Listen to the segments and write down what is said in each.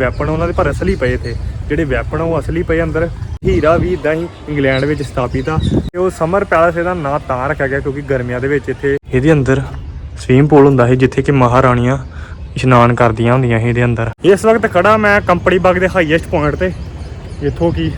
Weapon ਉਹਨਾਂ ਦੇ ਪਰ ਅਸਲੀ ਪਏ ਤੇ ਜਿਹੜੇ ਵੈਪਨ ਉਹ ਅਸਲੀ ਪਏ ਅੰਦਰ। ਹੀਰਾ ਵੀ ਇਦਾਂ ਹੀ ਇੰਗਲੈਂਡ ਵਿੱਚ ਸਥਾਪਿਤ ਆ। ਤੇ ਉਹ ਸਮਰ ਪੈਲਸ ਇਹਦਾ ਨਾਂ ਤਾਂ ਰੱਖਿਆ ਗਿਆ ਕਿਉਂਕਿ ਗਰਮੀਆਂ ਦੇ ਵਿੱਚ ਇੱਥੇ ਇਹਦੇ ਅੰਦਰ ਸਵੀਮ ਪੂਲ ਹੁੰਦਾ ਸੀ, ਜਿੱਥੇ ਕਿ ਮਹਾਰਾਣੀਆਂ ਇਸ਼ਨਾਨ ਕਰਦੀਆਂ ਹੁੰਦੀਆਂ ਸੀ ਇਹਦੇ ਅੰਦਰ। ਇਸ ਵਕਤ ਖੜਾ ਮੈਂ ਕੰਪਨੀ ਬਾਗ ਦੇ ਹਾਈਐਸਟ ਪੁਆਇੰਟ ਤੇ ਇੱਥੋਂ ਕੀ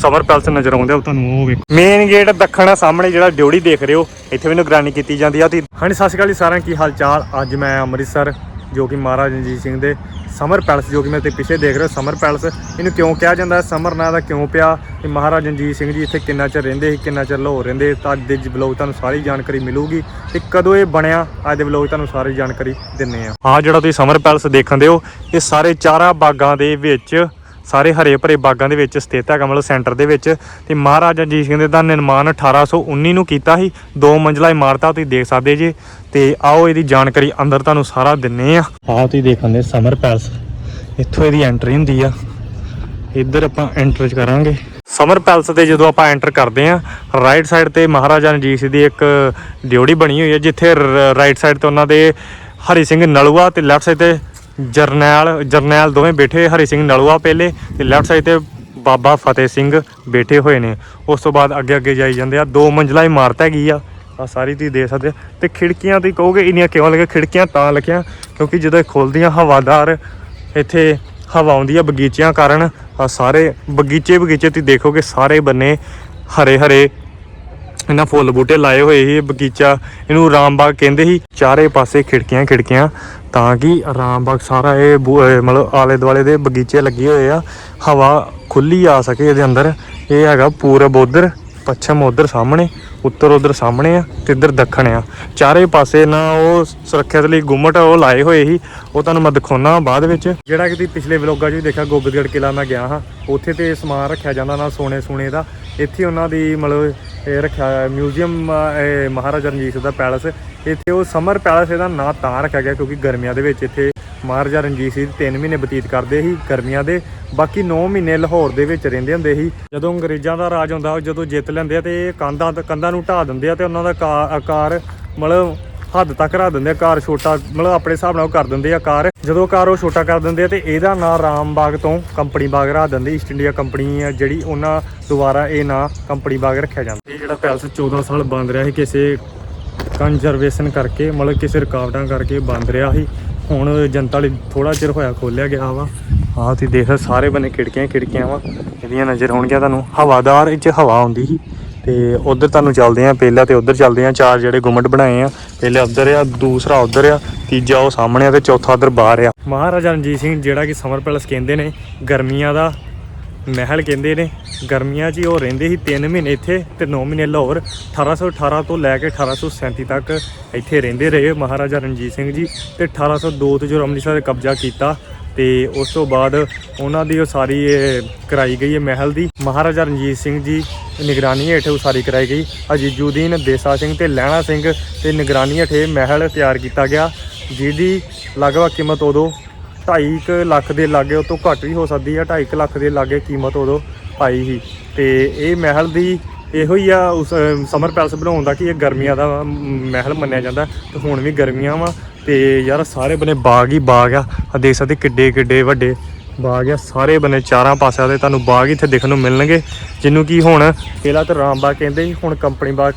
ਸਮਰ ਪੈਲਸ ਨਜ਼ਰ ਆਉਂਦਾ ਉਹ ਤੁਹਾਨੂੰ ਉਹ ਵੇਖੋ। ਮੇਨ ਗੇਟ ਦੱਖਣ ਆ, ਸਾਹਮਣੇ ਜਿਹੜਾ ਡਿਉੜੀ ਦੇਖ ਰਹੇ ਹੋ, ਇੱਥੇ ਵੀ ਨਿਗਰਾਨੀ ਕੀਤੀ ਜਾਂਦੀ ਆ। ਤੇ ਹਾਂਜੀ, ਸਤਿ ਸ਼੍ਰੀ ਅਕਾਲ ਜੀ ਸਾਰਿਆਂ ਕੀ ਹਾਲ ਚਾਲ? ਅੱਜ ਮੈਂ ਅੰਮ੍ਰਿਤਸਰ ਜੋ ਕਿ ਮਹਾਰਾਜਾ ਰਣਜੀਤ ਸਿੰਘ ਦੇ ਸਮਰ ਪੈਲਸ ਜੋ ਕਿ ਮੈਂ ਤੇ ਪਿੱਛੇ ਦੇਖ ਰਿਹਾ ਸਮਰ ਪੈਲਸ। ਇਹਨੂੰ ਕਿਉਂ ਕਿਹਾ ਜਾਂਦਾ ਹੈ? ਸਮਰ ਨਾਂ ਦਾ ਕਿਉਂ ਪਿਆ? ਤੇ ਮਹਾਰਾਜਾ ਰਣਜੀਤ ਸਿੰਘ ਜੀ ਇੱਥੇ ਕਿੰਨਾ ਚਿਰ ਰਹਿੰਦੇ ਸੀ, ਕਿੰਨਾ ਚਿਰ ਲਾਹੌਰ ਰਹਿੰਦੇ ਤਾਂ ਅੱਜ ਦੇ ਬਲੌਗ ਤੁਹਾਨੂੰ ਸਾਰੀ ਜਾਣਕਾਰੀ ਮਿਲੂਗੀ। ਤੇ ਕਦੋਂ ਇਹ ਬਣਿਆ? ਅੱਜ ਦੇ ਬਲੌਗ ਤੁਹਾਨੂੰ ਸਾਰੀ ਜਾਣਕਾਰੀ ਦਿੰਨੇ ਆ। ਆ ਜਿਹੜਾ ਤੁਸੀਂ ਸਮਰ ਪੈਲਸ ਦੇਖਣ ਦਿਓ ਇਹ ਸਾਰੇ ਚਾਰਾਂ ਬਾਗਾਂ ਦੇ ਵਿੱਚ ਸਾਰੇ ਹਰੇ ਭਰੇ ਬਾਗਾਂ ਦੇ ਵਿੱਚ ਸਥਿਤ ਹੈਗਾ, ਮਤਲਬ ਸੈਂਟਰ ਦੇ ਵਿੱਚ। ਤੇ ਮਹਾਰਾਜਾ ਰਣਜੀਤ ਸਿੰਘ ਦਾ ਨਿਰਮਾਣ 1819 ਨੂੰ ਕੀਤਾ ਸੀ। ਦੋ ਮੰਜ਼ਲਾ ਇਮਾਰਤਾਂ ਤੁਸੀਂ ਦੇਖ ਸਕਦੇ ਜੇ। ਤੇ ਆਓ ਇਹਦੀ ਜਾਣਕਾਰੀ ਅੰਦਰ ਤੁਹਾਨੂੰ ਸਾਰਾ ਦਿੰਨੇ ਆ। ਆਹ ਤੁਸੀਂ ਦੇਖਣਦੇ ਸਮਰ ਪੈਲਸ। ਇੱਥੋਂ ਇਹਦੀ ਐਂਟਰੀ ਹੁੰਦੀ ਆ। ਇੱਧਰ ਆਪਾਂ ਐਂਟਰ ਕਰਾਂਗੇ। ਸਮਰ ਪੈਲਸ ਤੇ ਜਦੋਂ ਆਪਾਂ ਐਂਟਰ ਕਰਦੇ ਆ ਰਾਈਟ ਸਾਈਡ ਤੇ ਮਹਾਰਾਜਾ ਰਣਜੀਤ ਸਿੰਘ ਦੀ ਇੱਕ ਡਿਉੜੀ ਬਣੀ ਹੋਈ ਹੈ ਜਿੱਥੇ ਰਾਈਟ ਸਾਈਡ ਤੇ ਉਹਨਾਂ ਦੇ ਹਰੀ ਸਿੰਘ ਨਲੂਆ ਤੇ ਲੈਫਟ ਸਾਈਡ ਤੇ ਜਰਨੈਲ ਜਰਨੈਲ ਦੋਵੇਂ ਬੈਠੇ, ਹਰੀ ਸਿੰਘ ਨਲੂਆ ਪਹਿਲੇ ਤੇ ਲੈਫਟ ਸਾਈਡ ਤੇ ਬਾਬਾ ਫਤਿਹ ਸਿੰਘ ਬੈਠੇ ਹੋਏ ਨੇ। ਉਸ ਤੋਂ ਬਾਅਦ ਅੱਗੇ ਅੱਗੇ ਜਾਈ ਜਾਂਦੇ ਆ। ਦੋ ਮੰਜ਼ਲਾ ਇਮਾਰਤ ਹੈਗੀ ਆ। ਆ ਸਾਰੀ ਤੁਸੀਂ ਦੇਖ ਸਕਦੇ ਆ। ਤੇ ਖਿੜਕੀਆਂ ਤੁਸੀਂ ਕਹੋਗੇ ਇੰਨੀਆਂ ਕਿਉਂ ਲੱਗੀਆਂ? ਖਿੜਕੀਆਂ ਤਾਂ ਲੱਗੀਆਂ ਕਿਉਂਕਿ ਜਦੋਂ ਇਹ ਖੁੱਲਦੀਆਂ ਹਵਾਦਾਰ, ਇੱਥੇ ਹਵਾ ਆਉਂਦੀ ਆ ਬਗੀਚਿਆਂ ਕਾਰਨ ਆ ਸਾਰੇ ਬਗੀਚੇ ਬਗੀਚੇ ਤੁਸੀਂ ਦੇਖੋਗੇ, ਸਾਰੇ ਬੰਨੇ ਹਰੇ ਹਰੇ ਇਹਨਾਂ ਫੁੱਲ ਬੂਟੇ ਲਾਏ ਹੋਏ ਸੀ ਬਗੀਚਾ। ਇਹਨੂੰ ਰਾਮਬਾਗ ਕਹਿੰਦੇ ਸੀ, ਚਾਰੇ ਪਾਸੇ ਖਿੜਕੀਆਂ ਖਿੜਕੀਆਂ। ਤਾਂ ਕਿ ਰਾਮਬਾਗ ਸਾਰਾ ਇਹ ਬੂ- ਮਤਲਬ ਆਲੇ ਦੁਆਲੇ ਦੇ ਬਗੀਚੇ ਲੱਗੇ ਹੋਏ ਆ, ਹਵਾ ਖੁੱਲੀ ਆ ਸਕੇ ਇਹਦੇ ਅੰਦਰ। ਇਹ ਹੈਗਾ ਪੂਰਬ ਉਧਰ, ਪੱਛਮ ਉਧਰ ਸਾਹਮਣੇ, ਉੱਤਰ ਉਧਰ ਸਾਹਮਣੇ ਆ ਤੇ ਇੱਧਰ ਦੱਖਣ ਆ। ਚਾਰੇ ਪਾਸੇ ਨਾ ਉਹ ਸੁਰੱਖਿਅਤ ਲਈ ਗੁੰਮਟ ਉਹ ਲਾਏ ਹੋਏ ਸੀ। ਉਹ ਤੁਹਾਨੂੰ ਮੈਂ ਦਿਖਾਉਣਾ ਬਾਅਦ ਵਿੱਚ। ਜਿਹੜਾ ਕਿ ਤੁਸੀਂ ਪਿਛਲੇ ਵਲੋਗਾਂ 'ਚ ਵੀ ਦੇਖਿਆ, ਗੋਬਿੰਦਗੜ੍ਹ ਕਿਲਾ ਮੈਂ ਗਿਆ ਹਾਂ। ਉੱਥੇ ਤੇ ਸਮਾਨ ਰੱਖਿਆ ਜਾਂਦਾ ਨਾ ਸੋਨੇ ਸੋਨੇ ਦਾ। ਇੱਥੇ ਉਹਨਾਂ ਦੀ ਮਤਲਬ ਇਹ ਰੱਖਿਆ ਮਿਊਜ਼ੀਅਮ ਮਹਾਰਾਜਾ ਰਣਜੀਤ ਸਿੰਘ ਦਾ ਪੈਲਸ। ਇੱਥੇ ਉਹ ਸਮਰ ਪੈਲਸ ਇਹਦਾ ਨਾਂ ਤਾਂ ਰੱਖਿਆ ਗਿਆ ਕਿਉਂਕਿ ਗਰਮੀਆਂ ਦੇ ਵਿੱਚ ਇੱਥੇ ਮਹਾਰਾਜਾ ਰਣਜੀਤ ਸਿੰਘ 3 ਮਹੀਨੇ ਬਤੀਤ ਕਰਦੇ ਸੀ ਗਰਮੀਆਂ ਦੇ। ਬਾਕੀ 9 ਮਹੀਨੇ ਲਾਹੌਰ ਦੇ ਵਿੱਚ ਰਹਿੰਦੇ ਹੁੰਦੇ ਸੀ। ਜਦੋਂ ਅੰਗਰੇਜ਼ਾਂ ਦਾ ਰਾਜ ਹੁੰਦਾ, ਜਦੋਂ ਜਿੱਤ ਲੈਂਦੇ ਆ ਤੇ ਇਹ ਕੰਧਾਂ ਕੰਧਾਂ ਨੂੰ ਢਾ ਦਿੰਦੇ ਆ ਤੇ ਉਹਨਾਂ ਦਾ ਕਾ- ਆਕਾਰ ਮਤਲਬ ਹੱਦ ਤੱਕ ਰੱਖ ਦਿੰਦੇ ਆ, ਕਾਰ ਛੋਟਾ, ਮਤਲਬ ਆਪਣੇ ਹਿਸਾਬ ਨਾਲ ਉਹ ਕਰ ਦਿੰਦੇ ਆ ਕਾਰ। ਜਦੋਂ ਕਾਰ ਉਹ ਛੋਟਾ ਕਰ ਦਿੰਦੇ ਆ ਤੇ ਇਹਦਾ ਨਾਂ ਰਾਮ ਬਾਗ ਤੋਂ ਕੰਪਨੀ ਬਾਗ ਰੱਖ ਦਿੰਦੇ ਈਸਟ ਇੰਡੀਆ ਕੰਪਨੀ ਆ ਜਿਹੜੀ ਉਹਨਾਂ ਦੁਬਾਰਾ ਇਹ ਨਾਂ ਕੰਪਨੀ ਬਾਗ ਰੱਖਿਆ ਜਾਂਦਾ। ਇਹ ਜਿਹੜਾ ਪੈਲਸ 14 ਸਾਲ ਬੰਦ ਰਿਹਾ ਸੀ, ਕਿਸੇ ਕੰਜ਼ਰਵੇਸ਼ਨ ਕਰਕੇ, ਮਤਲਬ ਕਿਸੇ ਰੁਕਾਵਟਾਂ ਕਰਕੇ ਬੰਦ ਰਿਹਾ ਸੀ। ਹੁਣ ਜਨਤਾ ਲਈ ਥੋੜਾ ਚਿਰ ਹੋਇਆ ਖੋਲਿਆ ਗਿਆ ਵਾ। ਆਹ ਤੁਸੀਂ ਦੇਖ ਸਕਦੇ ਸਾਰੇ ਬੰਨੇ ਖਿੜਕੀਆਂ ਖਿੜਕੀਆਂ ਵਾ। ਇਹਦੀਆਂ ਨਜ਼ਰ ਹੋਣਗੀਆਂ ਤੁਹਾਨੂੰ। ਹਵਾਦਾਰ ਵਿੱਚ ਹਵਾ ਆਉਂਦੀ ਸੀ। ਤੇ ਉਧਰ ਤੁਹਾਨੂੰ ਚੱਲਦੇ ਆ, ਪਹਿਲਾਂ ਤੇ ਉਧਰ ਚੱਲਦੇ ਆ, ਚਾਰ ਜਿਹੜੇ ਗੁੰਮਟ ਬਣਾਏ ਆ, ਪਹਿਲੇ ਉਧਰ ਆ, ਦੂਸਰਾ ਉਧਰ ਆ, ਤੀਜਾ ਉਹ ਸਾਹਮਣੇ ਆ ਤੇ ਚੌਥਾ ਉਧਰ ਬਾਹਰ ਆ। ਮਹਾਰਾਜਾ ਰਣਜੀਤ ਸਿੰਘ ਜਿਹੜਾ ਕਿ ਸਮਰ ਪੈਲਸ ਕਹਿੰਦੇ ਨੇ, ਗਰਮੀਆਂ ਦਾ ਮਹਿਲ ਕਹਿੰਦੇ ਨੇ, ਗਰਮੀਆਂ 'ਚ ਉਹ ਰਹਿੰਦੇ ਸੀ 3 ਮਹੀਨੇ ਇੱਥੇ ਤੇ 9 ਮਹੀਨੇ ਲਾਹੌਰ 1818 ਤੋਂ ਲੈ ਕੇ 1837 ਤੱਕ ਇੱਥੇ ਰਹਿੰਦੇ ਰਹੇ ਮਹਾਰਾਜਾ ਰਣਜੀਤ ਸਿੰਘ ਜੀ ਤੇ 1802 ਤੋਂ ਜਦੋਂ ਅੰਮ੍ਰਿਤਸਰ ਕਬਜ਼ਾ ਕੀਤਾ ਤੇ ਉਸ ਤੋਂ ਬਾਅਦ ਉਹਨਾਂ ਦੀ ਉਹ ਸਾਰੀ ਇਹ ਕਰਾਈ ਗਈ ਹੈ ਮਹਿਲ ਦੀ। ਮਹਾਰਾਜਾ ਰਣਜੀਤ ਸਿੰਘ ਜੀ ਨਿਗਰਾਨੀ ਹੇਠ ਉਸਾਰੀ ਕਰਾਈ ਗਈ। ਅਜੀਜੁਦੀਨ ਦੇਸਾ ਸਿੰਘ ਤੇ ਲਹਿਣਾ ਸਿੰਘ ਤੇ ਨਿਗਰਾਨੀ ਹੇਠ ਇਹ ਮਹਿਲ ਤਿਆਰ ਕੀਤਾ ਗਿਆ, ਜਿਹਦੀ ਲਗਭਗ ਕੀਮਤ ਉਦੋਂ 2.5 ਲੱਖ ਦੇ ਲਾਗੇ ਉਹ ਤੋਂ ਘੱਟ ਵੀ ਹੋ ਸਕਦੀ ਆ 2.5 ਲੱਖ ਦੇ ਲਾਗੇ ਕੀਮਤ ਉਦੋਂ ਪਾਈ ਸੀ। ਤੇ ਇਹ ਮਹਿਲ ਦੀ ਇਹੋ ਹੀ ਆ ਉਸ ਸਮਰ ਪੈਲਸ ਬਣਾਉਣ ਦਾ ਕਿ ਇਹ ਗਰਮੀਆਂ ਦਾ ਮਹਿਲ ਮੰਨਿਆ ਜਾਂਦਾ। ਤੇ ਹੁਣ ਵੀ ਗਰਮੀਆਂ ਵਾ ਤੇ ਯਾਰ ਸਾਰੇ ਬਨੇ ਬਾਗ ਹੀ ਬਾਗ ਆ। ਆ ਦੇਖ ਸਕਦੇ ਕਿੱਡੇ ਕਿੱਡੇ ਵੱਡੇ ਬਾਗ ਆ। ਸਾਰੇ ਬਨੇ ਚਾਰਾਂ ਪਾਸਿਆਂ ਦੇ ਤੁਹਾਨੂੰ ਬਾਗ ਇੱਥੇ ਦੇਖਣ ਨੂੰ ਮਿਲਣਗੇ। ਜਿਹਨੂੰ ਕਿ ਹੁਣ ਪਹਿਲਾਂ ਤਾਂ ਰਾਮ ਬਾਗ ਕਹਿੰਦੇ ਸੀ, ਹੁਣ ਕੰਪਨੀ ਬਾਗ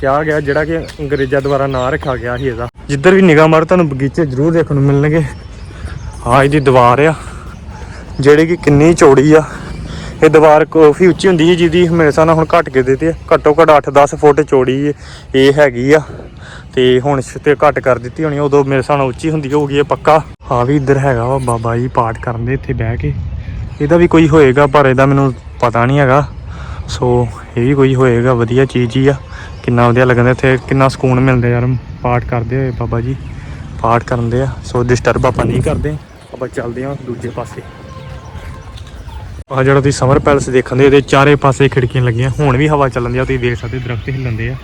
ਕਿਹਾ ਗਿਆ, ਜਿਹੜਾ ਕਿ ਅੰਗਰੇਜ਼ਾਂ ਦੁਆਰਾ ਨਾਂ ਰੱਖਿਆ ਗਿਆ ਸੀ ਇਹਦਾ। ਜਿੱਧਰ ਵੀ ਨਿਗਾਹ ਮਾਰੋ, ਤੁਹਾਨੂੰ ਬਗੀਚੇ ਜ਼ਰੂਰ ਦੇਖਣ ਨੂੰ ਮਿਲਣਗੇ। ਆ ਇਹਦੀ ਦੀਵਾਰ ਆ, ਜਿਹੜੀ ਕਿ ਕਿੰਨੀ ਚੌੜੀ ਆ। ਇਹ ਦੀਵਾਰ ਕਾਫੀ ਉੱਚੀ ਹੁੰਦੀ ਹੈ ਜਿਹਦੀ ਮੇਰੇ ਹਿਸਾਬ ਨਾਲ ਹੁਣ ਘਟ ਕੇ ਦਿੱਤੀ ਆ। ਘੱਟੋ ਘੱਟ 8-10 ਫੁੱਟ ਚੌੜੀ ਇਹ- ਹੈਗੀ ਆ। ਤੇ ਹੁਣ ਸ਼- ਤੇ ਘੱਟ ਕਰ ਦਿੱਤੀ ਹੋਣੀ, ਉਦੋਂ ਮੇਰੇ ਸਾਹ ਨਾਲ ਉੱਚੀ ਹੁੰਦੀ ਹੋਊਗੀ ਇਹ ਪੱਕਾ। ਆ ਵੀ ਇੱਧਰ ਹੈਗਾ ਵਾ, ਬਾਬਾ ਜੀ ਪਾਠ ਕਰਨ ਦੇ ਇੱਥੇ ਬਹਿ ਕੇ। ਇਹਦਾ ਵੀ ਕੋਈ ਹੋਏਗਾ, ਪਰ ਇਹਦਾ ਮੈਨੂੰ ਪਤਾ ਨਹੀਂ ਹੈਗਾ। ਸੋ ਇਹ ਵੀ ਕੋਈ ਹੋਏਗਾ, ਵਧੀਆ ਚੀਜ਼ ਹੀ ਆ। ਕਿੰਨਾ ਵਧੀਆ ਲੱਗਦਾ ਇੱਥੇ, ਕਿੰਨਾ ਸਕੂਨ ਮਿਲਦਾ ਯਾਰ, ਪਾਠ ਕਰਦੇ ਹੋਏ ਬਾਬਾ ਜੀ, ਪਾਠ ਕਰਨ ਦੇ ਆ। ਸੋ ਡਿਸਟਰਬ ਆਪਾਂ ਨਹੀਂ ਕਰਦੇ, ਆਪਾਂ ਚੱਲਦੇ ਹਾਂ ਦੂਜੇ ਪਾਸੇ। ਆ ਜਿਹੜਾ ਤੁਸੀਂ ਸਮਰ ਪੈਲਸ ਦੇਖਣ ਦੇ, ਇਹਦੇ ਚਾਰੇ ਪਾਸੇ ਖਿੜਕੀਆਂ ਲੱਗੀਆਂ। ਹੁਣ ਵੀ ਹਵਾ ਚੱਲਣ ਦੀ ਆ, ਤੁਸੀਂ ਦੇਖ ਸਕਦੇ ਦਰਖਤ ਹਿੱਲਣ ਦੇ ਆ।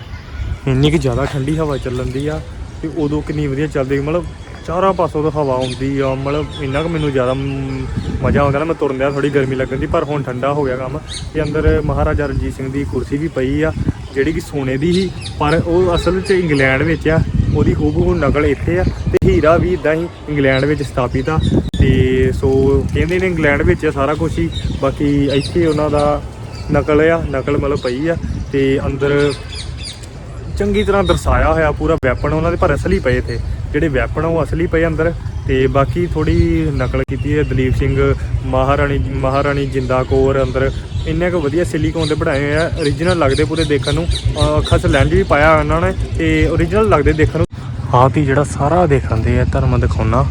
ਇੰਨੀ ਕਿ ਜ਼ਿਆਦਾ ਠੰਡੀ ਹਵਾ ਚੱਲਣ ਦੀ ਆ, ਤੇ ਉਦੋਂ ਕਿੰਨੀ ਵਧੀਆ ਚੱਲਦੀ ਮਤਲਬ ਚਾਰਾਂ ਪਾਸੋਂ ਤੋਂ ਹਵਾ ਆਉਂਦੀ ਆ, ਮਤਲਬ ਇੰਨਾ ਕੁ ਮੈਨੂੰ ਜ਼ਿਆਦਾ ਮਜ਼ਾ ਆਉਂਦਾ ਨਾ, ਮੈਂ ਤੁਰਨ ਦਿਆ ਥੋੜੀ ਗਰਮੀ ਲੱਗਣ ਦੀ, ਪਰ ਹੁਣ ਠੰਡਾ ਹੋ ਗਿਆ ਕੰਮ। ਤੇ ਅੰਦਰ ਮਹਾਰਾਜਾ ਰਣਜੀਤ ਸਿੰਘ ਦੀ ਕੁਰਸੀ ਵੀ ਪਈ ਆ, ਜਿਹੜੀ ਕਿ ਸੋਨੇ ਦੀ ਸੀ, ਪਰ ਉਹ ਅਸਲ ਵਿੱਚ ਇੰਗਲੈਂਡ ਵਿੱਚ ਆ, ਉਹਦੀ ਹੂਬਹੂ ਨਕਲ ਇੱਥੇ ਆ, ਤੇ ਹੀਰਾ ਵੀ ਇਦਾਂ ਹੀ ਇੰਗਲੈਂਡ ਵਿੱਚ ਸਥਾਪਿਤ ਆ। ਤੇ ਸੋ ਕਹਿੰਦੇ ਨੇ ਇੰਗਲੈਂਡ ਵਿੱਚ ਆ ਸਾਰਾ ਕੁਝ ਹੀ, ਬਾਕੀ ਇੱਥੇ ਉਹਨਾਂ ਦਾ ਨਕਲ ਆ, ਨਕਲ ਮਤਲਬ ਪਈ ਆ ਤੇ ਅੰਦਰ ਚੰਗੀ ਤਰ੍ਹਾਂ ਦਰਸਾਇਆ ਹੋਇਆ ਪੂਰਾ ਵੈਪਨ ਉਹਨਾਂ ਦੇ, ਪਰ ਅਸਲੀ ਪਏ ਤੇ ਜਿਹੜੇ ਵੈਪਨ ਉਹ ਅਸਲੀ ਪਏ ਅੰਦਰ ਤੇ ਬਾਕੀ ਥੋੜੀ ਨਕਲ ਕੀਤੀ ਹੈ ਦਲੀਪ ਸਿੰਘ, ਮਹਾਰਾਣੀ ਮਹਾਰਾਣੀ ਜਿੰਦਾ ਕੌਰ ਅੰਦਰ। ਇੰਨੇ ਕੁ ਵਧੀਆ ਸਿਲੀਕੋਨ ਦੇ ਬਣਾਏ ਹੋਏ ਆ origignal ਲੱਗਦੇ ਪੂਰੇ ਦੇਖਣ ਨੂੰ। ਖਸ ਅੱਖਾਂ ਲੈਂਜ ਵੀ ਪਾਇਆ ਉਹਨਾਂ ਨੇ ਤੇ origignal ਲੱਗਦੇ ਦੇਖਣ ਨੂੰ। ਆਹ ਵੀ ਜਿਹੜਾ ਸਾਰਾ ਦੇਖਣ ਦੇ ਆ ਧਰਮ ਦਿਖਾਉਣਾ।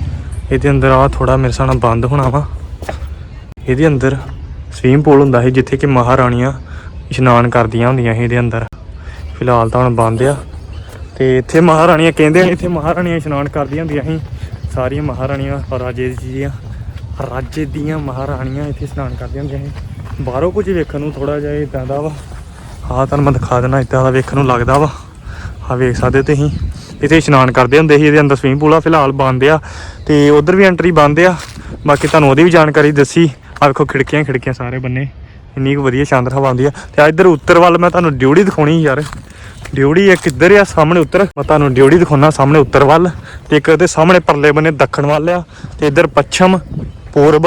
ਇਹਦੇ ਅੰਦਰ ਆ ਥੋੜਾ ਮੇਰੇ ਹਿਸਾਬ ਬੰਦ ਹੋਣਾ ਵਾ। ਇਹਦੇ ਅੰਦਰ ਸਵੀਮ ਪੂਲ ਹੁੰਦਾ ਸੀ, ਜਿੱਥੇ ਕਿ ਮਹਾਰਾਣੀਆਂ ਇਸ਼ਨਾਨ ਕਰਦੀਆਂ ਹੁੰਦੀਆਂ ਸੀ ਇਹਦੇ ਅੰਦਰ। ਫਿਲਹਾਲ ਤਾਂ ਹੁਣ ਬੰਦ ਆ। ਤੇ ਇੱਥੇ ਮਹਾਰਾਣੀਆਂ ਕਹਿੰਦੇ ਨੇ ਇੱਥੇ ਮਹਾਰਾਣੀਆਂ ਇਸ਼ਨਾਨ ਕਰਦੀਆਂ ਹੁੰਦੀਆਂ ਸੀ। ਸਾਰੀਆਂ ਮਹਾਰਾਣੀਆਂ, ਰਾਜੇ ਦੀਆਂ ਰਾਜੇ ਦੀਆਂ ਮਹਾਰਾਣੀਆਂ ਇੱਥੇ ਇਸ਼ਨਾਨ ਕਰਦੀਆਂ ਹੁੰਦੀਆਂ ਸੀ। ਬਾਹਰੋਂ ਕੁਝ ਵੇਖਣ ਨੂੰ ਥੋੜਾ ਜਿਹਾ ਇਦਾਂ ਦਾ ਵਾ। ਆਹ ਤੁਹਾਨੂੰ ਮੈਂ ਦਿਖਾ ਦੇਣਾ ਇਦਾਂ ਦਾ ਵੇਖਣ ਨੂੰ ਲੱਗਦਾ ਵਾ। ਆ ਵੇਖ ਸਕਦੇ ਤੁਸੀਂ। ਇੱਥੇ ਇਸ਼ਨਾਨ ਕਰਦੇ ਹੁੰਦੇ ਸੀ, ਇਹਦੇ ਅੰਦਰ ਸਵਿਮਿੰਗ ਪੂਲ ਆ, ਫਿਲਹਾਲ ਬੰਦ ਆ ਤੇ ਉਧਰ ਵੀ ਐਂਟਰੀ ਬੰਦ ਆ। ਬਾਕੀ ਤੁਹਾਨੂੰ ਉਹਦੀ ਵੀ ਜਾਣਕਾਰੀ ਦੱਸੀ। ਆ ਵੇਖੋ ਖਿੜਕੀਆਂ ਖਿੜਕੀਆਂ ਸਾਰੇ ਬੰਨੇ। ਇੰਨੀ ਕੁ ਵਧੀਆ ਸ਼ਾਨਦਾਰ ਹਵਾ ਆਉਂਦੀ ਆ। ਤੇ ਆ ਇੱਧਰ ਉੱਤਰ ਵੱਲ ਮੈਂ ਤੁਹਾਨੂੰ ਡਿਊੜੀ ਦਿਖਾਉਣੀ ਯਾਰ। ਡਿਊੜੀ ਇੱਕ ਇੱਧਰ ਆ, ਸਾਹਮਣੇ ਉੱਤਰ। ਮੈਂ ਤੁਹਾਨੂੰ ਡਿਊੜੀ ਦਿਖਾਉਣਾ, ਸਾਹਮਣੇ ਉੱਤਰ ਵੱਲ। ਤੇ ਇੱਕ ਉਹਦੇ ਸਾਹਮਣੇ ਪਰਲੇ ਬੰਨੇ ਦੱਖਣ ਵੱਲ ਆ। ਤੇ ਇੱਧਰ ਪੱਛਮ, ਪੂਰਬ,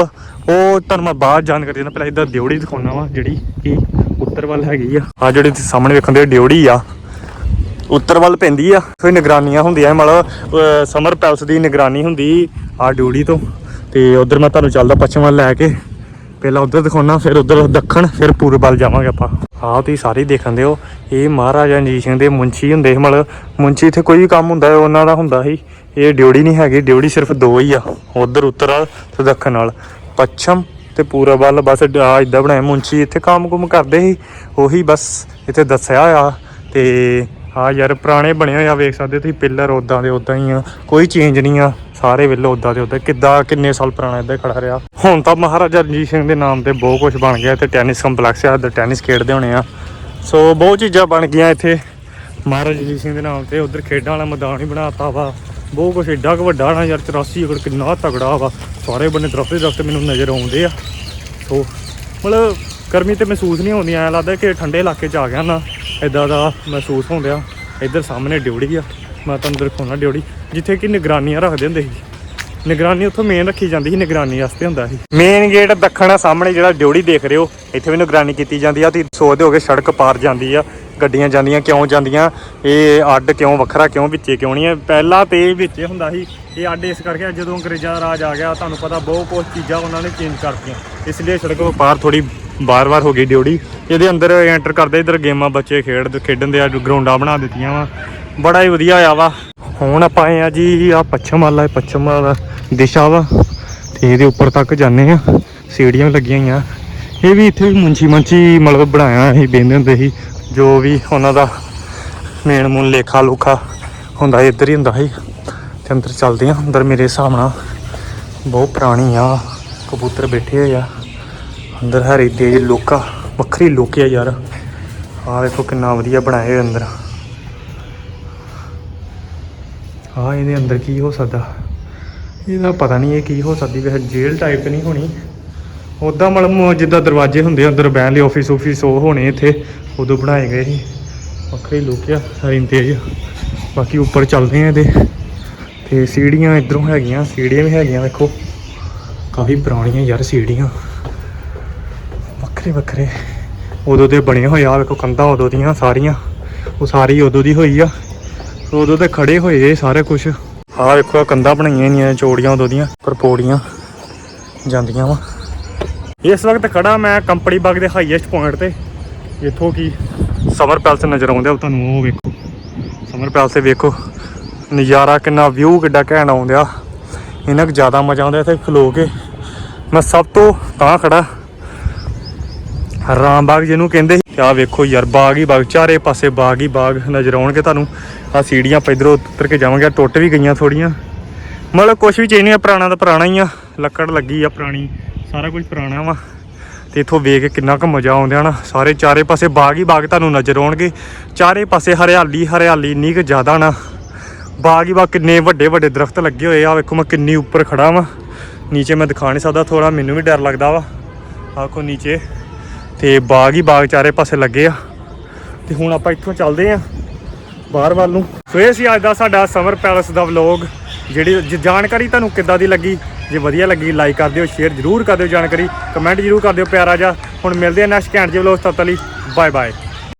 ਉਹ ਤੁਹਾਨੂੰ ਮੈਂ ਬਾਅਦ ਜਾਣਕਾਰੀ ਦਿੰਦਾ। ਪਹਿਲਾਂ ਇੱਧਰ ਡਿਊੜੀ ਦਿਖਾਉਣਾ ਵਾ, ਜਿਹੜੀ ਕਿ ਉੱਤਰ ਵੱਲ ਹੈਗੀ ਆ। ਆ ਜਿਹੜੀ ਤੁਸੀਂ ਸਾਹਮਣੇ ਵੇਖਣ ਦੇ ਡਿਊੜੀ ਆ। ਉੱਤਰ ਵੱਲ ਪੈਂਦੀ ਆ। ਫਿਰ ਨਿਗਰਾਨੀਆਂ ਹੁੰਦੀਆਂ ਮਤਲਬ ਸਮਰ ਪੈਲਸ ਦੀ ਨਿਗਰਾਨੀ ਹੁੰਦੀ ਆ ਡਿਊੜੀ ਤੋਂ। ਤੇ ਉਧਰ ਮੈਂ ਤੁਹਾਨੂੰ ਚੱਲਦਾ ਪੱਛਮ ਵੱਲ ਲੈ ਕੇ। ਪਹਿਲਾਂ ਉਧਰ ਦਿਖਾਉਣਾ ਫਿਰ ਉਧਰ ਦੱਖਣ, ਫਿਰ ਪੂਰਬ ਵੱਲ ਜਾਵਾਂਗੇ ਆਪਾਂ। ਆਹ ਤੁਸੀਂ ਸਾਰੇ ਦੇਖਣ ਦਿਓ। ਇਹ ਮਹਾਰਾਜਾ ਰਣਜੀਤ ਸਿੰਘ ਦੇ ਮੁੰਸ਼ੀ ਹੁੰਦੇ ਸੀ, ਮਤਲਬ, ਮੁੰਸ਼ੀ ਇੱਥੇ ਕੋਈ ਵੀ ਕੰਮ ਹੁੰਦਾ ਉਹਨਾਂ ਦਾ ਹੁੰਦਾ ਸੀ। ਇਹ ਡਿਊੜੀ ਨਹੀਂ ਹੈਗੀ ਡਿਊੜੀ ਸਿਰਫ ਦੋ ਹੀ ਆ। ਉਧਰ, ਉੱਤਰ ਵੱਲ ਤੇ ਦੱਖਣ ਵੱਲ। ਪੱਛਮ ਤੇ ਪੂਰਬ ਵੱਲ ਬਸ ਆ ਇਦਾਂ ਬਣਾਇਆ, ਮੁੰਸ਼ੀ ਇੱਥੇ ਕੰਮ ਕੁਮ ਕਰਦੇ ਸੀ। ਉਹੀ ਬਸ ਇੱਥੇ ਦੱਸਿਆ ਹੋਇਆ। ਤੇ ਹਾਂ ਯਾਰ, ਪੁਰਾਣੇ ਬਣੇ ਹੋਏ ਆ, ਵੇਖ ਸਕਦੇ ਤੁਸੀਂ, ਪਿੱਲਰ ਉਦਾਂ ਦੇ ਉਦਾਂ ਹੀ ਆ। ਕੋਈ ਚੇਂਜ ਨਹੀਂ ਆ, ਸਾਰੇ ਵੇਲੇ ਉਦਾਂ ਦੇ ਉਦਾਂ ਕਿੱਦਾਂ, ਕਿੰਨੇ ਸਾਲ ਪੁਰਾਣਾ ਇੱਦਾਂ ਹੀ ਖੜਾ ਰਿਹਾ? ਹੁਣ ਤਾਂ ਮਹਾਰਾਜਾ ਰਣਜੀਤ ਸਿੰਘ ਦੇ ਨਾਮ ਤੇ ਬਹੁਤ ਕੁਝ ਬਣ ਗਿਆ ਤੇ ਟੈਨਿਸ ਕੰਪਲੈਕਸ ਆ, ਇੱਧਰ ਟੈਨਿਸ ਖੇਡਦੇ ਹੋਣੇ ਆ। ਸੋ ਬਹੁਤ ਚੀਜ਼ਾਂ ਬਣ ਗਈਆਂ ਇੱਥੇ। ਮਹਾਰਾਜਾ ਰਣਜੀਤ ਸਿੰਘ ਦੇ ਨਾਮ ਤੇ ਉਧਰ ਖੇਡਾਂ ਵਾਲਾ ਮੈਦਾਨ ਹੀ ਬਣਾਤਾ ਵਾ। ਬਹੁਤ ਕੁਝ ਏਡਾ ਕੁ ਵੱਡਾ ਨਾ ਯਾਰ 84 ਏਕੜ ਕਿੰਨਾ ਤਗੜਾ ਵਾ। ਸਾਰੇ ਬੰਨੇ ਦਰਖਤ ਹੀ ਦਰਖਤ ਮੈਨੂੰ ਨਜ਼ਰ ਆਉਂਦੇ ਆ। ਸੋ ਮਤਲਬ ਗਰਮੀ ਤੇ ਮਹਿਸੂਸ ਨਹੀਂ ਹੁੰਦੀ, ਐਂ ਲੱਗਦਾ ਕਿ ਠੰਡੇ ਇਲਾਕੇ 'ਚ ਆ ਗਿਆ ਨਾ। ਇਦਾਂ ਦਾ ਮਹਿਸੂਸ ਹੁੰਦਿਆ ਇੱਧਰ ਸਾਹਮਣੇ ਡਿਊੜੀ ਆ, ਮੈਂ ਤੁਹਾਨੂੰ ਦਿਖਾਉਣਾ ਡਿਊੜੀ, ਜਿੱਥੇ ਕਿ ਨਿਗਰਾਨੀਆਂ ਰੱਖਦੇ ਹੁੰਦੇ ਸੀ। ਨਿਗਰਾਨੀ ਉੱਥੋਂ ਮੇਨ ਰੱਖੀ ਜਾਂਦੀ ਸੀ, ਨਿਗਰਾਨੀ ਵਾਸਤੇ ਹੁੰਦਾ ਸੀ। ਮੇਨ ਗੇਟ ਦੱਖਣ ਆ, ਸਾਹਮਣੇ ਜਿਹੜਾ ਡਿਊੜੀ ਦੇਖ ਰਹੇ ਹੋ, ਇੱਥੇ ਵੀ ਨਿਗਰਾਨੀ ਕੀਤੀ ਜਾਂਦੀ ਆ, ਤੁਸੀਂ ਸੋਚਦੇ ਹੋਗੇ ਸੜਕ ਪਾਰ ਜਾਂਦੀ ਆ। ਗੱਡੀਆਂ ਜਾਂਦੀਆਂ, ਕਿਉਂ ਜਾਂਦੀਆਂ, ਇਹ ਅੱਡ ਕਿਉਂ, ਵੱਖਰਾ ਕਿਉਂ, ਵਿੱਚੇ ਕਿਉਂ ਨਹੀਂ ਹੈ? ਪਹਿਲਾਂ ਤੇ ਇਹ ਵਿੱਚੇ ਹੁੰਦਾ ਸੀ, ਇਹ ਅੱਡ ਇਸ ਕਰਕੇ ਜਦੋਂ ਅੰਗਰੇਜ਼ਾਂ ਦਾ ਰਾਜ ਆ ਗਿਆ, ਤੁਹਾਨੂੰ ਪਤਾ ਬਹੁਤ ਬਹੁਤ ਚੀਜ਼ਾਂ ਉਹਨਾਂ ਨੇ ਚੇਂਜ ਕਰਤੀਆਂ। ਇਸ ਲਈ ਸੜਕ ਪਾਰ ਥੋੜੀ ਬਾਰ-ਬਾਰ ਹੋ ਗਈ ਡਿਊੜੀ ਇਹਦੇ ਅੰਦਰ ਐਂਟਰ ਕਰਦੇ, ਇਧਰ ਗੇਮਾਂ ਬੱਚੇ ਖੇਡ, ਖੇਡਣ ਦੇ ਆ ਗਰਾਊਂਡਾਂ ਬਣਾ ਦਿੱਤੀਆਂ ਵਾ। ਬੜਾ ਹੀ ਵਧੀਆ ਹੋਇਆ ਵਾ। ਹੁਣ ਆਪਾਂ ਆਏ ਆ ਜੀ ਆ ਪੱਛਮ ਵਾਲਾ ਪੱਛਮ ਵਾਲਾ ਦਿਸ਼ਾ ਵਾ। ਤੇ ਇਹਦੇ ਉੱਪਰ ਤੱਕ ਜਾਂਦੇ ਆ। ਸੀੜੀਆਂ ਲੱਗੀਆਂ ਹੋਈਆਂ। ਇਹ ਵੀ ਇੱਥੇ ਵੀ ਮੁੰਚੀ ਮੰਚੀ ਮਤਲਬ ਬਣਾਇਆ ਸੀ, ਬਹਿੰਦੇ ਹੁੰਦੇ ਸੀ। ਜੋ ਵੀ ਉਹਨਾਂ ਦਾ ਮੇਨ ਮੂਨ ਲੇਖਾ ਲੁਖਾ ਹੁੰਦਾ ਸੀ, ਇੱਧਰ ਹੀ ਹੁੰਦਾ ਸੀ। ਤੇ ਅੰਦਰ ਚੱਲਦੇ ਆ ਅੰਦਰ ਮੇਰੇ ਹਿਸਾਬ ਨਾਲ ਬਹੁਤ ਪੁਰਾਣੀ ਆ ਕਬੂਤਰ ਬੈਠੇ ਹੋਏ ਆ। ਅੰਦਰ ਹਰੀ ਤੇਜ ਲੋਕਾ ਵੱਖਰੀ ਲੋਕ ਆ ਯਾਰ। ਆਹ ਦੇਖੋ ਕਿੰਨਾ ਵਧੀਆ ਬਣਾਏ ਹੋਏ ਅੰਦਰ। ਆ ਇਹਦੇ ਅੰਦਰ ਕੀ ਹੋ ਸਕਦਾ? ਇਹਦਾ ਪਤਾ ਨਹੀਂ ਇਹ ਕੀ ਹੋ ਸਕਦੀ। ਵੈਸੇ ਜੇਲ੍ਹ ਟਾਈਪ ਤੇ ਨਹੀਂ ਹੋਣੀ। ਉਦਾਂ ਮਤਲਬ ਜਿੱਦਾਂ ਦਰਵਾਜ਼ੇ ਹੁੰਦੇ ਆ ਅੰਦਰ ਬਹਿਣ ਲਈ ਆਫਿਸ ਆਫਿਸ ਉਹ ਹੋਣੇ ਇੱਥੇ। ਉਦੋਂ ਬਣਾਏ ਗਏ ਸੀ। ਵੱਖਰੇ ਲੋਕ ਸਾਰੀ ਹਰੀ ਤੇਜ ਬਾਕੀ ਉੱਪਰ ਚੱਲਦੇ ਆ ਇਹਦੇ। ਤੇ ਸੀੜੀਆਂ ਇਧਰੋਂ ਹੈਗੀਆਂ, ਸੀੜੀਆਂ ਵੀ ਹੈਗੀਆਂ, ਵੇਖੋ। ਕਾਫੀ ਪੁਰਾਣੀਆਂ ਯਾਰ ਸੀੜੀਆਂ। ਵੱਖਰੇ ਵੱਖਰੇ। ਉਦੋਂ ਦੇ ਬਣੇ ਹੋਏ ਆ ਵੇਖੋ ਕੰਧਾਂ ਉਦੋਂ ਦੀਆਂ ਸਾਰੀਆਂ। ਉਹ ਸਾਰੀ ਉਦੋਂ ਦੀ ਹੋਈ ਆ। ਉਦੋਂ ਤੇ ਖੜੇ ਹੋਏ ਇਹ ਸਾਰੇ ਕੁਝ ਆਹ ਵੇਖੋ ਕੰਧਾਂ ਬਣਾਈਆਂ ਨਹੀਂ ਚੋੜੀਆਂ ਉਦੋਂ ਦੀਆਂ ਪਰ ਪੌੜੀਆਂ ਜਾਂਦੀਆਂ ਵਾ। ਇਸ ਵਕਤ ਖੜਾ ਮੈਂ ਕੰਪਨੀ ਬਾਗ ਦੇ ਹਾਈਐਸਟ ਪੁਆਇੰਟ ਤੇ। ਜਿੱਥੋਂ ਕੀ ਸਮਰ ਪੈਲਸ ਨਜ਼ਰ ਆਉਂਦਾ ਉਹ ਤੁਹਾਨੂੰ ਉਹ ਵੇਖੋ। ਸਮਰ ਪੈਲਸ ਤੇ ਵੇਖੋ, ਨਜ਼ਾਰਾ ਕਿੰਨਾ ਵਿਊ, ਕਿੱਡਾ ਘੈਂਟ ਆਉਂਦਾ ਇਹਨਾਂ ਕੁ ਜ਼ਿਆਦਾ ਮਜ਼ਾ ਆਉਂਦਾ ਇੱਥੇ ਖਲੋ ਕੇ। ਮੈਂ ਸਭ ਤੋਂ ਤਾਂ ਖੜਾ ਰਾਮ ਬਾਗ ਜਿਹਨੂੰ ਕਹਿੰਦੇ ਸੀ। ਆ ਵੇਖੋ ਯਾਰ, ਬਾਗ ਹੀ ਬਾਗ, ਚਾਰੇ ਪਾਸੇ ਬਾਗ ਹੀ ਬਾਗ ਨਜ਼ਰ ਆਉਣਗੇ ਤੁਹਾਨੂੰ। ਆ ਸੀੜੀਆਂ ਆਪਾਂ ਇੱਧਰੋਂ ਉਤਰ ਕੇ ਜਾਵਾਂਗੇ ਟੁੱਟ ਵੀ ਗਈਆਂ ਥੋੜੀਆਂ ਮਤਲਬ ਕੁਝ ਵੀ ਚੇਂਜ ਨਹੀਂ ਆ, ਪੁਰਾਣਾ ਤਾਂ ਪੁਰਾਣਾ ਹੀ ਆ। ਲੱਕੜ ਲੱਗੀ ਆ ਪੁਰਾਣੀ, ਸਾਰਾ ਕੁਝ ਪੁਰਾਣਾ ਵਾ। ਤੇ ਇੱਥੋਂ ਵੇਖ ਕੇ ਕਿੰਨਾ ਕੁ ਮਜ਼ਾ ਆਉਂਦਿਆ ਨਾ ਸਾਰੇ ਚਾਰੇ ਪਾਸੇ ਬਾਗ ਹੀ ਬਾਗ ਤੁਹਾਨੂੰ ਨਜ਼ਰ ਆਉਣਗੇ। ਚਾਰੇ ਪਾਸੇ ਹਰਿਆਲੀ ਹਰਿਆਲੀ, ਇੰਨੀ ਕੁ ਜ਼ਿਆਦਾ ਨਾ। ਬਾਗ ਹੀ ਬਾਗ ਕਿੰਨੇ ਵੱਡੇ ਵੱਡੇ ਦਰਖਤ ਲੱਗੇ ਹੋਏ ਆ। ਵੇਖੋ ਮੈਂ ਕਿੰਨੀ ਉੱਪਰ ਖੜਾ ਵਾਂ। ਨੀਚੇ ਮੈਂ ਦਿਖਾ ਨਹੀਂ ਸਕਦਾ ਥੋੜਾ ਮੈਨੂੰ ਵੀ ਡਰ ਲੱਗਦਾ ਵਾ। ਆਖੋ ਨੀਚੇ। ਤੇ ਬਾਗ ਹੀ ਬਾਗ ਚਾਰੇ ਪਾਸੇ ਲੱਗੇ ਆ। ਤੇ ਹੁਣ ਆਪਾਂ ਇੱਥੋਂ ਚੱਲਦੇ ਆ, ਬਾਹਰ ਵੱਲ ਨੂੰ। ਸੋ ਇਹ ਸੀ ਅੱਜ ਦਾ ਸਾਡਾ ਸਮਰ ਪੈਲਸ ਦਾ ਵਲੌਗ। ਜਿਹੜੀ ਜ- ਜਾਣਕਾਰੀ ਤੁਹਾਨੂੰ ਕਿੱਦਾਂ ਦੀ ਲੱਗੀ? ਜੇ ਵਧੀਆ ਲੱਗੀ ਲਾਈਕ ਕਰ ਦਿਓ ਸ਼ੇਅਰ ਜ਼ਰੂਰ ਕਰ ਦਿਓ ਜਾਣਕਾਰੀ ਕਮੈਂਟ ਜ਼ਰੂਰ ਕਰ ਦਿਓ ਪਿਆਰਾ ਜਿਹਾ। ਹੁਣ ਮਿਲਦੇ ਆ ਨੈਕਸਟ ਘੈਂਟ ਜਿਹੇ ਵਲੋਗ ਤਦ ਤੱਕ ਲਈ ਬਾਏ ਬਾਏ